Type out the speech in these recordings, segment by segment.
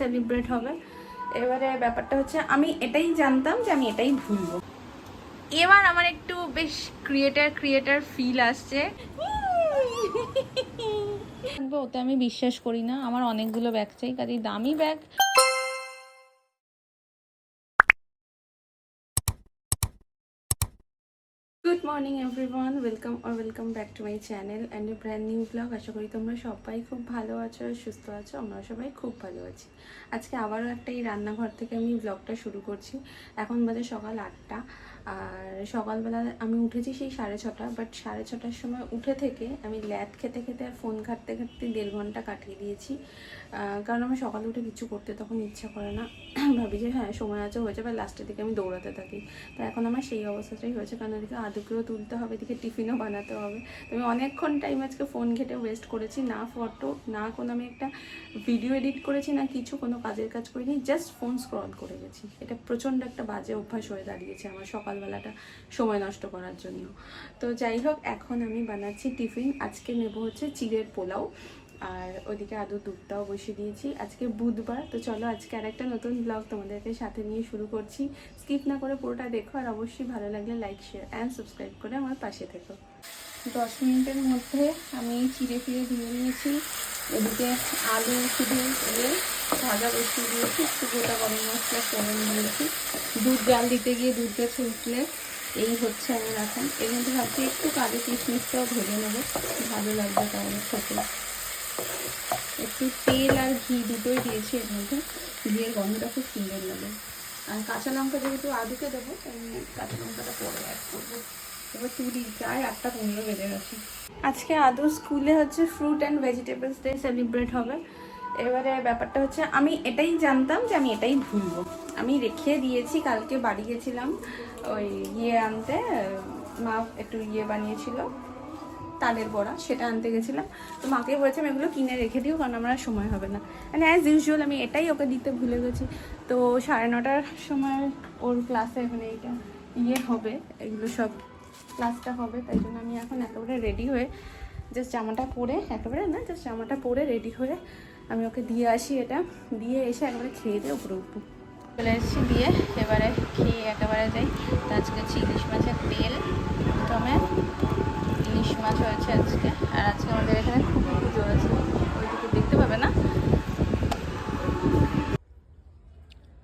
Celebrate হবে। এবারে ব্যাপারটা হচ্ছে আমি এটাই জানতাম যে আমি এটাই ভুলবো। এবার আমার একটু বেশ ক্রিয়েটার ক্রিয়েটার ফিল আসছে। ওতে আমি বিশ্বাস করি না। আমার অনেকগুলো ব্যাগ চাই কাজে দামি bag good morning everyone welcome R welcome back to my channel and a brand new vlog আশা করি তোমরা সবাই খুব ভালো আছো আর সুস্থ আছো। আমরা সবাই খুব ভালো আছি। আজকে আবারও একটা এই রান্নাঘর থেকে আমি ব্লগটা শুরু করছি। এখন বাজে সকাল আটটা। আর সকালবেলা আমি উঠেছি সেই সাড়ে ছটা বাট সাড়ে ছটার সময় উঠে থেকে আমি ল্যাদ খেতে খেতে আর ফোন ঘাটতে ঘাটতে দেড় ঘণ্টা কাটিয়ে দিয়েছি। কারণ আমার সকালে উঠে কিছু করতে তখন ইচ্ছা করে না। ভাবি যে হ্যাঁ সময় আছে হয়ে যাবে লাস্টের দিকে আমি দৌড়াতে থাকি। তো এখন আমার সেই অবস্থাটাই হয়েছে, কারণ এদিকে আদুকেও তুলতে হবে, এদিকে টিফিনও বানাতে হবে। তো আমি অনেকক্ষণ টাইম আজকে ফোন ঘেটে ওয়েস্ট করেছি, না ফটো না কোনো আমি একটা ভিডিও এডিট করেছি, না কিছু, কোনো কাজের কাজ করিনি জাস্ট ফোন স্ক্রল করে গেছি। এটা প্রচণ্ড একটা বাজে অভ্যাস হয়ে দাঁড়িয়েছে আমার সকালবেলাটা সময় নষ্ট করার জন্য। তো যাই হোক, এখন আমি বানাচ্ছি টিফিন। আজকে নেব হচ্ছে চিড়ের পোলাও। আর ওদিকে আদৌ দুধটাও বসিয়ে দিয়েছি। আজকে বুধবার। তো চলো, আজকে আর একটা নতুন ব্লগ তোমাদেরকে সাথে নিয়ে শুরু করছি। স্কিপ না করে পুরোটা দেখো। আর অবশ্যই ভালো লাগলে লাইক শেয়ার অ্যান্ড সাবস্ক্রাইব করে আমার পাশে থেকো। দশ মিনিটের মধ্যে আমি চিড়ে ফিরে ধুয়ে নিয়েছি। এদিকে আলু শুধু দিয়ে ভাজা বসিয়ে দিয়েছি, একটু গোটা গরম মশলা ফোড়ন দিয়েছি। দুধ জাল দিতে গিয়ে দুধটা উঠলে এই হচ্ছে আমার এখন এর মধ্যে ভাবছি একটু কাজু কিশমিশটাও ভেজে নেব, ভালো লাগবে তাহলে খেতে। একটু তেল আর ঘি দুটোই দিয়েছি এর মধ্যে, দিয়ে গন্ধটা খুব সুন্দর লাগে আর কাঁচা লঙ্কা যেহেতু আলুতে দেবো, তাই কাঁচা লঙ্কাটা পরে অ্যাড করব। এবার তুলি প্রায় আটটা পনেরো বেজে গেছে। আজকে আদৌ স্কুলে হচ্ছে fruit and vegetables day celebrate হবে। এবারে ব্যাপারটা হচ্ছে, আমি এটাই জানতাম যে আমি এটাই ভুলবো। আমি রেখে দিয়েছি, কালকে বাড়ি গেছিলাম, ওই ইয়ে আনতে, মা একটু ইয়ে বানিয়েছিল, তালের বড়া, সেটা আনতে গেছিলাম। তো মাকে বলেছিলাম, এগুলো কিনে রেখে দিও, কারণ আমার সময় হবে না। মানে অ্যাজ ইউজুয়াল আমি এটাই ওকে দিতে ভুলে গেছি। তো সাড়ে নটার সময় ওর ক্লাসে মানে এটা ইয়ে হবে, এগুলো সব ক্লাসটা হবে তাই জন্য আমি এখন একেবারে রেডি হয়ে জাস্ট জামাটা পরে একেবারে না জাস্ট জামাটা পরে রেডি হয়ে আমি ওকে দিয়ে আসি এটা। দিয়ে এসে একেবারে খেয়ে দিয়ে উপরে উঠবো। চলে এসেছি দিয়ে এবারে খেয়ে একেবারে যাই। তো আজকে হচ্ছে ইলিশ মাছের তেল প্রথমে ইলিশ মাছ হয়েছে আজকে। আর আজকে আমাদের এখানে খুবই পুজো আছে। ওইটুকু দেখতে পাবে না?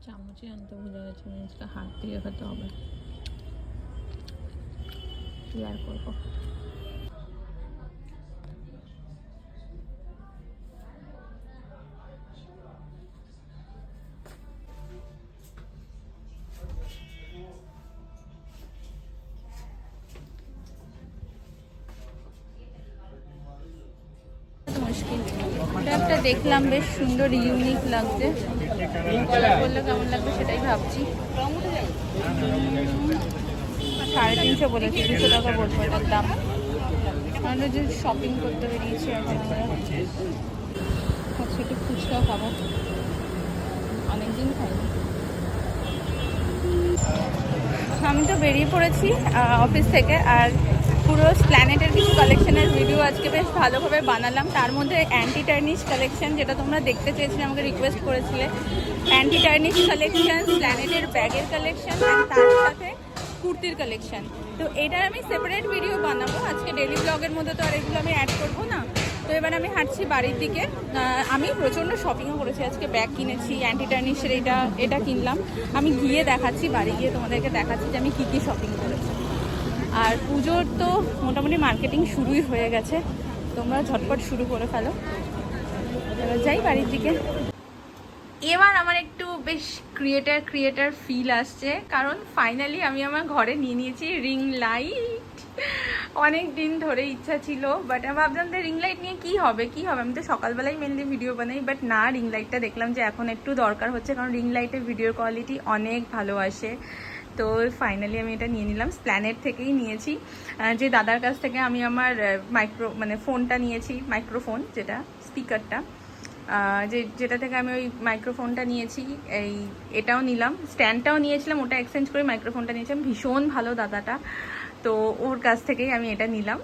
চামচে আনতে ভুলে গেছি আজকে হাত দিয়ে খেতে হবে। কি আর করব? একটা দেখলাম বেশ সুন্দর ইউনিক লাগছে। করলে কেমন লাগবে সেটাই ভাবছি। সাড়ে তিনশো বলেছি, দুশো টাকা বলব এটার দাম। আমরা যে শপিং করতে বেরিয়েছি আজকে একটু ফুচকা খাব। অনেকদিন খাইনি। আমি তো বেরিয়ে পড়েছি অফিস থেকে আর পুরো প্ল্যানেটের কিছু কালেকশনের ভিডিও আজকে বেশ ভালোভাবে বানালাম। তার মধ্যে অ্যান্টি টার্নিশ কালেকশন যেটা তোমরা দেখতে চেয়েছিলে, আমাকে রিকোয়েস্ট করেছিলে। অ্যান্টি টার্নিশ কালেকশন প্ল্যানেটের ব্যাগের কালেকশন তার সাথে কুর্তির কালেকশন তো এটার আমি সেপারেট ভিডিও বানাবো। আজকে ডেলি ব্লগের মধ্যে তো আর এগুলো আমি অ্যাড করব না। তো এবার আমি হাঁটছি বাড়ির দিকে। আমি প্রচণ্ড শপিংও করেছি। আজকে ব্যাগ কিনেছি অ্যান্টি টার্নিশের এটা এটা কিনলাম। আমি গিয়ে দেখাচ্ছি, বাড়ি গিয়ে তোমাদেরকে দেখাচ্ছি যে আমি কী কী শপিং করেছি। আর পুজোর তো মোটামুটি মার্কেটিং শুরুই হয়ে গেছে। তোমরা ঝটপট শুরু করে ফেলো। এবার যাই বাড়ির দিকে। এবার আমার একটু বেশ ক্রিয়েটার ক্রিয়েটার ফিল আসছে। কারণ ফাইনালি আমি আমার ঘরে নিয়ে নিয়েছি রিং লাইট অনেক দিন ধরে ইচ্ছা ছিল বাট আমি ভাবলাম যে রিং লাইট নিয়ে কি হবে কি হবে? আমি তো সকালবেলায় মেনলি ভিডিও বানাই বাট না রিং লাইটটা দেখলাম যে এখন একটু দরকার হচ্ছে, কারণ রিং লাইটের ভিডিওর কোয়ালিটি অনেক ভালো আসে। তো ফাইনালি আমি এটা নিয়ে নিলাম স্প্ল্যানেট থেকেই নিয়েছি। যে দাদার কাছ থেকে আমি আমার মাইক্রো মানে ফোনটা নিয়েছি মাইক্রোফোন যেটা স্পিকারটা যে যেটা থেকে আমি ওই মাইক্রোফোনটা নিয়েছি, এই এটাও নিলাম। স্ট্যান্ডটাও নিয়েছিলাম, ওটা এক্সচেঞ্জ করে মাইক্রোফোনটা নিয়েছিলাম। ভীষণ ভালো দাদাটা। তো ওর কাছ থেকেই আমি এটা নিলাম।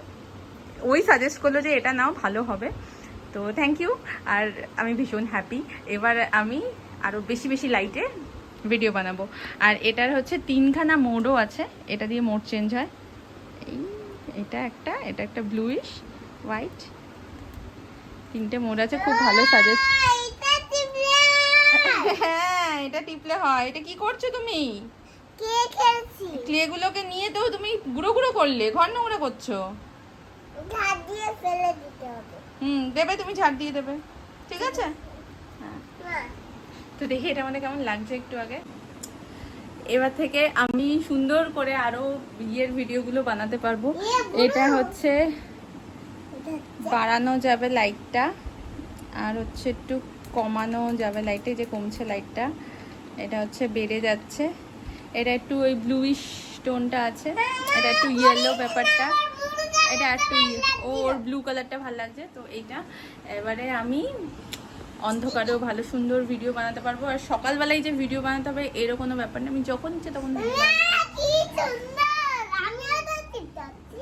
ওই সাজেস্ট করল যে এটা নাও, ভালো হবে। তো থ্যাংক ইউ আর আমি ভীষণ হ্যাপি এবার আমি আরও বেশি বেশি লাইটে ভিডিও বানাবো। আর এটার হচ্ছে তিনখানা মোডও আছে। এটা দিয়ে মোড চেঞ্জ হয়। এই, এটা একটা এটা একটা ব্লুইশ হোয়াইট তিনটে মোড আছে খুব ভালো সাজেস্ট হ্যাঁ এটা টিপলে হয়। এটা কি করছ তুমি? কে খেলছি ক্লেগুলোকে নিয়ে তো তুমি গুঁড়ো গুঁড়ো করলে ঘর নোংরা করছ। হুম দেবে তুমি ঝাড় দিয়ে দেবে। ঠিক আছে? হ্যাঁ। তো দেখি এটা আমাদের কেমন লাগছে একটু আগে। এবার থেকে আমি সুন্দর করে আরও বিয়ের ভিডিওগুলো বানাতে পারব। এটা হচ্ছে বাড়ানো যাবে লাইটটা, আর হচ্ছে একটু কমানো যাবে লাইটে যে কমছে লাইটটা, এটা হচ্ছে বেড়ে যাচ্ছে। এটা একটু ওই ব্লুইশ টোনটা আছে, এটা একটু ইয়েলো ব্যাপারটা। এটা একটু ওর ব্লু কালারটা ভালো লাগছে, তো এইটা। এবারে আমি অন্ধকারেও ভালো সুন্দর ভিডিও বানাতে পারব, আর সকালবেলায় যে ভিডিও বানাতে হবে, এরও কোনো ব্যাপার না। আমি যখন ইচ্ছে তখন video বানাতে পারব। আহ, কি সুন্দর আমিও তো টিপটাচ্ছি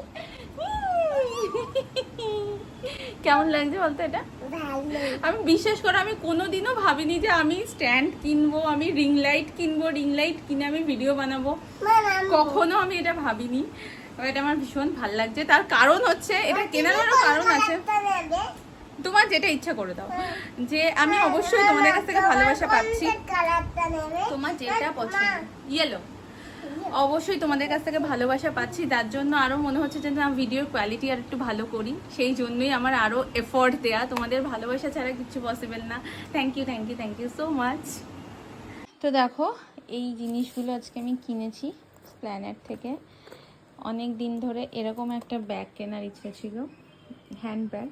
কেমন লাগছে বলতো এটা? আমি বিশ্বাস করো আমি কোনোদিনও ভাবিনি যে আমি স্ট্যান্ড কিনবো আমি রিং লাইট কিনবো রিং লাইট কিনে আমি ভিডিও বানাবো। কখনো আমি এটা ভাবিনি। এটা আমার ভীষণ ভালো লাগছে। তার কারণ হচ্ছে এটা কেনারও কারণ আছে। তোমার যেটা ইচ্ছা করে দাও। যে আমি অবশ্যই তোমাদের কাছ থেকে ভালোবাসা পাচ্ছি। তোমার যেটা পছন্দ। ইয়েলো অবশ্যই তোমাদের কাছ থেকে ভালোবাসা পাচ্ছি। তার জন্য আরও মনে হচ্ছে যে না ভিডিওর কোয়ালিটি আর একটু ভালো করি। সেই জন্যই আমার আরও এফোর্ট দেয়া। তোমাদের ভালোবাসা ছাড়া কিছু পসিবল না। Thank you thank you thank you so much তো দেখো, এই জিনিসগুলো আজকে আমি কিনেছি প্ল্যানেট থেকে। অনেক দিন ধরে এরকম একটা ব্যাগ কেনার ইচ্ছে ছিল হ্যান্ড ব্যাগ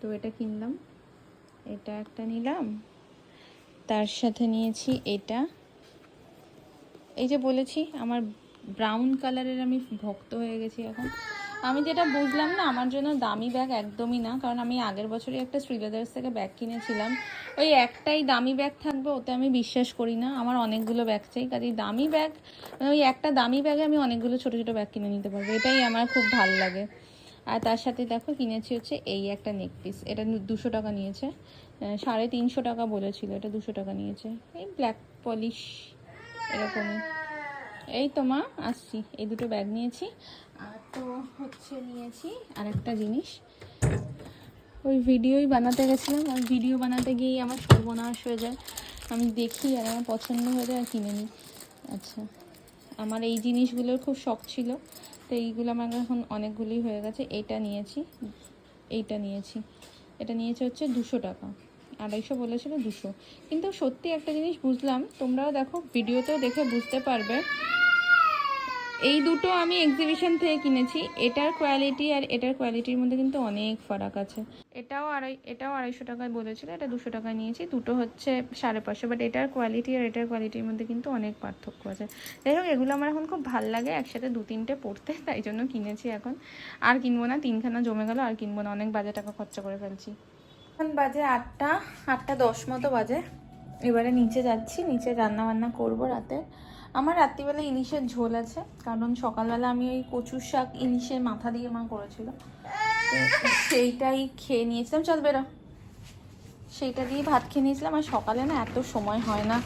তো এটা কিনলাম। এটা একটা নিলাম। তার সাথে নিয়েছি এটা। এই যে বলেছি, আমার ব্রাউন কালারের আমি ভক্ত হয়ে গেছি এখন। আমি যেটা বুঝলাম না, আমার জন্য দামি ব্যাগ একদমই না, কারণ আমি আগের বছরই একটা শ্রীলেদার্স থেকে ব্যাগ কিনেছিলাম। ওই একটাই দামি ব্যাগ থাকবে, ওতে আমি বিশ্বাস করি না, আমার অনেকগুলো ব্যাগ চাই। কাজেই দামি ব্যাগ মানে ওই একটা দামি ব্যাগে আমি অনেকগুলো ছোটো ছোটো ব্যাগ কিনে নিতে পারব, এটাই আমার খুব ভালো লাগে। আর তার সাথে দেখো, কিনেছি হচ্ছে এই একটা নেক পিস এটা দুশো টাকা নিয়েছে সাড়ে তিনশো টাকা বলেছিল, এটা দুশো টাকা নিয়েছে। এই ব্ল্যাক পলিশ এরকমই। এই তো মা, আসছি। এই দুটো ব্যাগ নিয়েছি। আর তো হচ্ছে নিয়েছি আরেকটা জিনিস। ওই ভিডিওই বানাতে গেছিলাম। আর ভিডিও বানাতে গিয়েই আমার সর্বনাশ হয়ে যায়। আমি দেখি আর আমার পছন্দ হয়ে যায় আর কিনে নিই। আচ্ছা। আমার এই জিনিসগুলোর খুব শখ ছিল। তো এইগুলো আমার এখন অনেকগুলোই হয়ে গেছে। এইটা নিয়েছি। এইটা নিয়েছি। এটা নিয়েছে হচ্ছে দুশো টাকা। আড়াইশো বলেছিল, দুশো। কিন্তু সত্যি একটা জিনিস বুঝলাম, তোমরাও দেখো, ভিডিওতেও দেখে বুঝতে পারবে। এই দুটো আমি এক্সিবিশন থেকে কিনেছি, এটার কোয়ালিটি আর এটার কোয়ালিটির মধ্যে কিন্তু অনেক ফারাক আছে। এটাও আড়াই, এটাও আড়াইশো টাকায় বলেছিল, এটা দুশো টাকায় নিয়েছি, দুটো হচ্ছে সাড়ে পাঁচশো বাট এটার কোয়ালিটি আর এটার কোয়ালিটির মধ্যে কিন্তু অনেক পার্থক্য আছে। যাই হোক, এগুলো আমার এখন খুব ভালো লাগে, একসাথে দু তিনটে পড়তে, তাই জন্য কিনেছি এখন। আর কিনবো না, তিনখানা জমে গেল, আর কিনবো না, অনেক বাজে টাকা খরচা করে ফেলছি। এখন বাজে আটটা আটটা দশ মতো বাজে। এবারে নিচে যাচ্ছি, নিচে রান্না বান্না করব রাতে। আমার রাত্রিবেলা ইলিশের ঝোল আছে, কারণ সকালবেলা আমি ওই কচুর শাক ইলিশের মাথা দিয়ে মা করেছিল। সেইটাই খেয়ে নিয়েছিলাম। চল বেরো। সেইটা দিয়ে ভাত খেয়ে নিয়েছিলাম, আর সকালে না এত সময় হয় না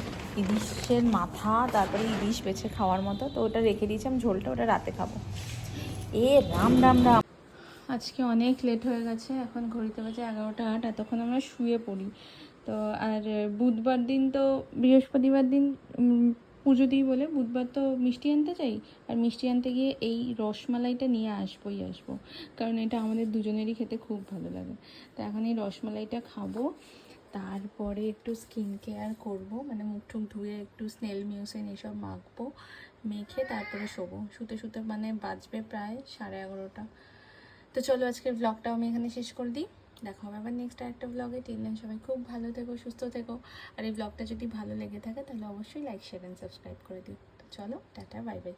ইলিশের মাথা, তারপরে ইলিশ বেছে খাওয়ার মতো। তো ওটা রেখে দিয়েছিলাম ঝোলটা ওটা রাতে খাব। এ রাম রাম রাম। আজকে অনেক লেট হয়ে গেছে, এখন ঘড়িতে বাজে এগারোটা আট, এতক্ষণ আমরা শুয়ে পড়ি। তো আর বুধবার দিন তো বৃহস্পতিবার দিন পুজো দিই বলে বুধবার তো মিষ্টি আনতে চাই আর মিষ্টি আনতে গিয়ে এই রসমালাইটা নিয়ে আসবোই আসব, কারণ এটা আমাদের দুজনেরই খেতে খুব ভালো লাগে। তো এখন এই রসমালাইটা খাব, তারপরে একটু স্কিন কেয়ার করব মানে মুখ টুক ধুয়ে একটু স্নেল মিউসিন এসব মাখবো, মেখে তারপরে শোবো। শুতে শুতে মানে বাজবে প্রায় সাড়ে এগারোটা। তো চলো আজকের ব্লগটাও আমি এখানে শেষ করে দিই। দেখো হবে আবার নেক্সট আরেকটা ব্লগে টিললেন সবাই খুব ভালো থেকো, সুস্থ থেকো। আর এই ব্লগটা যদি ভালো লেগে থাকে, তাহলে অবশ্যই লাইক শেয়ার অ্যান্ড সাবস্ক্রাইব করে দিও। তো চলো, টাটা বাই বাই